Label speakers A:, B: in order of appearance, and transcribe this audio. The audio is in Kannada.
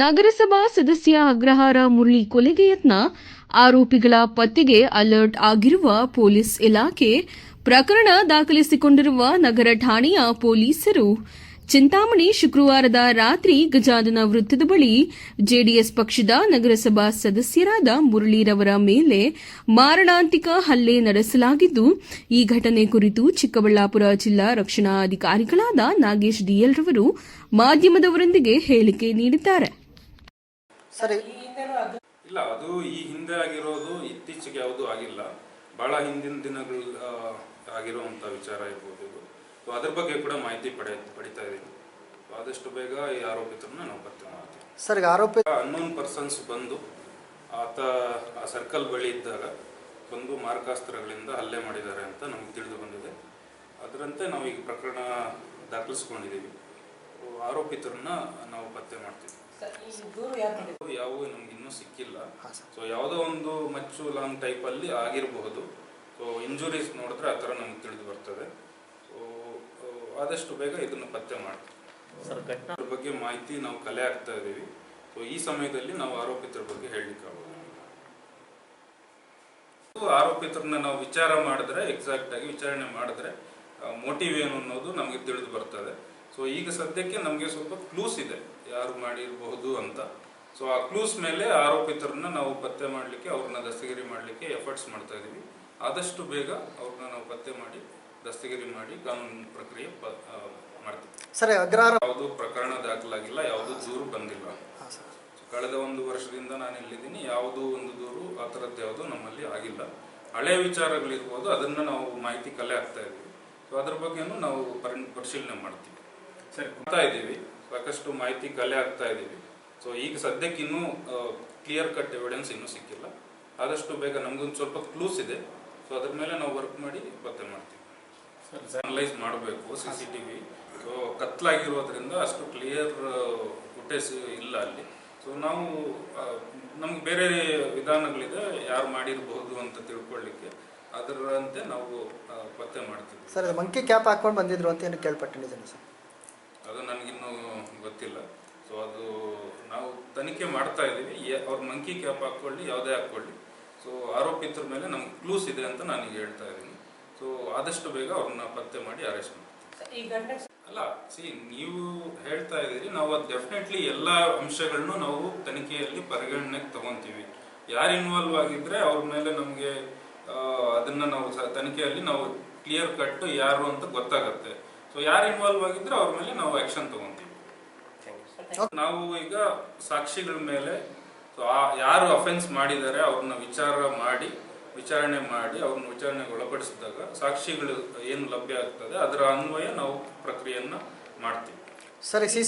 A: ನಗರಸಭಾ ಸದಸ್ಯ ಅಗ್ರಹಾರ ಮುರಳಿ ಕೊಲೆಗೆ ಯತ್ನ ಆರೋಪಿಗಳ ಪತ್ತೆಗೆ ಅಲರ್ಟ್ ಆಗಿರುವ ಪೊಲೀಸ್ ಇಲಾಖೆ ಪ್ರಕರಣ ದಾಖಲಿಸಿಕೊಂಡಿರುವ ನಗರ ಠಾಣೆಯ ಪೊಲೀಸರು. ಚಿಂತಾಮಣಿ ಶುಕ್ರವಾರದ ರಾತ್ರಿ ಗಜಾನನ ವೃತ್ತದ ಬಳಿ ಜೆಡಿಎಸ್ ಪಕ್ಷದ ನಗರಸಭಾ ಸದಸ್ಯರಾದ ಮುರಳೀರವರ ಮೇಲೆ ಮಾರಣಾಂತಿಕ ಹಲ್ಲೆ ನಡೆಸಲಾಗಿದ್ದು, ಈ ಘಟನೆ ಕುರಿತು ಚಿಕ್ಕಬಳ್ಳಾಪುರ ಜಿಲ್ಲಾ ರಕ್ಷಣಾ ಅಧಿಕಾರಿಗಳಾದ ನಾಗೇಶ್ ಡಿಎಲ್ ರವರು ಮಾಧ್ಯಮದವರೊಂದಿಗೆ ಹೇಳಿಕೆ ನೀಡಿದ್ದಾರೆ.
B: ಸರಿ.
C: ಇಲ್ಲ ಅದು ಈ ಹಿಂದೆ ಆಗಿರೋದು ಇತ್ತೀಚೆಗೆ ಯಾವುದು ಆಗಿಲ್ಲ. ಬಹಳ ಹಿಂದಿನ ದಿನಗಳ ಆಗಿರುವಂತ ವಿಚಾರ ಇರ್ಬೋದು ಇದು. ಸೊ ಅದ್ರ ಬಗ್ಗೆ ಕೂಡ ಮಾಹಿತಿ ಪಡೆ ಪಡಿತಾ ಇದ್ದೀವಿ ಆದಷ್ಟು ಬೇಗ ಈ ಆರೋಪಿತರನ್ನ ನಾವು ಪತ್ತೆ ಮಾಡ್ತೀವಿ.
B: ಸರ್ ಈಗ ಆರೋಪಿ
C: ಅನ್ನೋನ್ ಪರ್ಸನ್ಸ್ ಬಂದು ಆತ ಆ ಸರ್ಕಲ್ ಬಳಿ ಇದ್ದಾಗ ಬಂದು ಮಾರಕಾಸ್ತ್ರಗಳಿಂದ ಹಲ್ಲೆ ಮಾಡಿದ್ದಾರೆ ಅಂತ ನಮಗೆ ತಿಳಿದು ಬಂದಿದೆ. ಅದರಂತೆ ನಾವು ಈಗ ಪ್ರಕರಣ ದಾಖಲಿಸ್ಕೊಂಡಿದ್ದೀವಿ. ಆರೋಪಿತರನ್ನ ಪತ್ತೆ ಮಾಡ್ತೀವಿ. ಯಾವುವು ನಮ್ಗೆ ಇನ್ನೂ ಸಿಕ್ಕಿಲ್ಲ. ಸೊ ಯಾವುದೋ ಒಂದು ಮಚ್ಚು ಲಾಂಗ್ ಟೈಪ್ ಅಲ್ಲಿ ಆಗಿರಬಹುದು. ಸೊ ಇಂಜುರೀಸ್ ನೋಡಿದ್ರೆ ಆ ಥರ ನಮ್ಗೆ ತಿಳಿದು ಬರ್ತದೆ. ಸೊ ಆದಷ್ಟು ಬೇಗ ಇದನ್ನು ಪತ್ತೆ ಮಾಡ್ತೀವಿ. ಅದ್ರ ಬಗ್ಗೆ ಮಾಹಿತಿ ನಾವು ಕಲೆ ಆಗ್ತಾ ಇದ್ದೀವಿ. ಸೊ ಈ ಸಮಯದಲ್ಲಿ ನಾವು ಆರೋಪಿತರ ಬಗ್ಗೆ ಹೇಳಲಿಕ್ಕೆ ಆಗೋದಿಲ್ಲ. ಆರೋಪಿತರನ್ನ ನಾವು ವಿಚಾರ ಮಾಡಿದ್ರೆ ಎಕ್ಸಾಕ್ಟ್ ಆಗಿ ವಿಚಾರಣೆ ಮಾಡಿದ್ರೆ ಮೋಟಿವ್ ಏನು ಅನ್ನೋದು ನಮಗೆ ತಿಳಿದು ಬರ್ತದೆ. ಸೊ ಈಗ ಸದ್ಯಕ್ಕೆ ನಮಗೆ ಸ್ವಲ್ಪ ಕ್ಲೂಸ್ ಇದೆ. ಯಾರು ಮಾಡಿರಬಹುದು ಅಂತ. ಸೊ ಆ ಕ್ಲೂಸ್ ಮೇಲೆ ಆರೋಪಿತರನ್ನ ನಾವು ಪತ್ತೆ ಮಾಡಲಿಕ್ಕೆ ಅವ್ರನ್ನ ದಸ್ತಗಿರಿ ಮಾಡಲಿಕ್ಕೆ ಎಫರ್ಟ್ಸ್ ಮಾಡ್ತಾ ಇದ್ದೀವಿ ಆದಷ್ಟು ಬೇಗ ಅವ್ರನ್ನ ನಾವು ಪತ್ತೆ ಮಾಡಿ ದಸ್ತಗಿರಿ ಮಾಡಿ ಕಾನೂನು ಪ್ರಕ್ರಿಯೆ ಮಾಡ್ತೀವಿ.
B: ಸರ್ ಅಗ್ರಹಾರ
C: ಯಾವುದು ಪ್ರಕರಣ ದಾಖಲಾಗಿಲ್ಲ ಯಾವುದು ದೂರು ಬಂದಿಲ್ಲ. ಕಳೆದ ಒಂದು ವರ್ಷದಿಂದ ನಾನು ಇಲ್ಲಿದ್ದೀನಿ. ಯಾವುದೂ ಒಂದು ದೂರು ಆ ಥರದ್ದು ಯಾವುದು ನಮ್ಮಲ್ಲಿ ಆಗಿಲ್ಲ. ಹಳೆ ವಿಚಾರಗಳಿರ್ಬೋದು ಅದನ್ನ ನಾವು ಮಾಹಿತಿ ಕಲೆ ಹಾಕ್ತಾ ಇದ್ದೀವಿ. ಸೊ ಅದ್ರ ಬಗ್ಗೆನೂ ನಾವು ಪರಿ- ಪರಿಶೀಲನೆ ಮಾಡ್ತೀವಿ. ಸರಿ ಇದ್ದೀವಿ. ಸಾಕಷ್ಟು ಮಾಹಿತಿ ಕಲೆ ಆಗ್ತಾ ಇದ್ದೀವಿ. ಸೊ ಈಗ ಸದ್ಯಕ್ಕೆ ಇನ್ನೂ ಕ್ಲಿಯರ್ ಕಟ್ ಎವಿಡೆನ್ಸ್ ಇನ್ನೂ ಸಿಕ್ಕಿಲ್ಲ. ಆದಷ್ಟು ಬೇಗ ನಮಗೊಂದು ಸ್ವಲ್ಪ ಕ್ಲೂಸ್ ಇದೆ. ಸೊ ಅದ್ರ ಮೇಲೆ ನಾವು ವರ್ಕ್ ಮಾಡಿ ಪತ್ತೆ ಮಾಡ್ತೀವಿ. ಅನಲೈಸ್ ಮಾಡಬೇಕು C C T V so ಕತ್ಲಾಗಿರೋದ್ರಿಂದ ಅಷ್ಟು ಕ್ಲಿಯರ್ ಫುಟೇಜ್ ಇಲ್ಲ ಅಲ್ಲಿ. ಸೊ ನಾವು ನಮ್ಗೆ ಬೇರೆ ವಿಧಾನಗಳಿದೆ. ಯಾರು ಮಾಡಿರಬಹುದು ಅಂತ ತಿಳ್ಕೊಳ್ಳಿಕ್ಕೆ ಅದರಂತೆ ನಾವು ಪತ್ತೆ ಮಾಡ್ತೀವಿ.
B: ಸರ್ ಮಂಕಿ ಕ್ಯಾಪ್ ಹಾಕೊಂಡು ಬಂದಿದ್ರು ಅಂತ ಏನು ಕೇಳ್ಪಟ್ಟಿದ್ದೀನಿ ಸರ್?
C: ಅದು ನನಗಿನ್ನೂ ಗೊತ್ತಿಲ್ಲ. ಸೊ ಅದು ನಾವು ತನಿಖೆ ಮಾಡ್ತಾ ಇದ್ದೀವಿ. ಅವ್ರ ಮಂಕಿ ಕ್ಯಾಪ್ ಹಾಕ್ಕೊಳ್ಳಿ ಯಾವುದೇ ಹಾಕ್ಕೊಳ್ಳಿ. ಸೊ ಆರೋಪಿತರ ಮೇಲೆ ನಮ್ಗೆ ಕ್ಲೂಸ್ ಇದೆ ಅಂತ ನಾನು ಹೇಳ್ತಾ ಇದ್ದೀನಿ. ಸೊ ಆದಷ್ಟು ಬೇಗ ಅವ್ರನ್ನ ಪತ್ತೆ ಮಾಡಿ ಅರೆಸ್ಟ್ ಮಾಡ್ತೀವಿ ಅಲ್ಲ ಸಿ ನೀವು ಹೇಳ್ತಾ ಇದ್ದೀರಿ ನಾವು ಅದು ಡೆಫಿನೆಟ್ಲಿ ಎಲ್ಲ ಅಂಶಗಳನ್ನು ನಾವು ತನಿಖೆಯಲ್ಲಿ ಪರಿಗಣನೆಗೆ ತಗೊಂತೀವಿ. ಯಾರು ಇನ್ವಾಲ್ವ್ ಆಗಿದ್ರೆ ಅವ್ರ ಮೇಲೆ ನಮಗೆ ಅದನ್ನ ನಾವು ತನಿಖೆಯಲ್ಲಿ ನಾವು ಕ್ಲಿಯರ್ ಕಟ್ ಯಾರು ಅಂತ ಗೊತ್ತಾಗತ್ತೆ. ಸೊ ಯಾರು ಇನ್ವಾಲ್ವ್ ಆಗಿದ್ರೆ ಅವ್ರ ಮೇಲೆ ನಾವು ಆಕ್ಷನ್ ತಗೊಂತೀವಿ. ನಾವು ಈಗ ಸಾಕ್ಷಿಗಳ ಮೇಲೆ ಸೊ ಆ- ಯಾರು ಅಫೆನ್ಸ್ ಮಾಡಿದ್ದಾರೆ ಅವ್ರನ್ನ ವಿಚಾರ ಮಾಡಿ, ವಿಚಾರಣೆ ಮಾಡಿ ಅವ್ರನ್ನ ವಿಚಾರಣೆಗೆ ಒಳಪಡಿಸಿದಾಗ ಸಾಕ್ಷಿಗಳು ಏನು ಲಭ್ಯ ಆಗ್ತದೆ, ಅದರ ಅನ್ವಯ ನಾವು ಪ್ರಕ್ರಿಯೆಯನ್ನ ಮಾಡ್ತೀವಿ.
B: ಸರಿ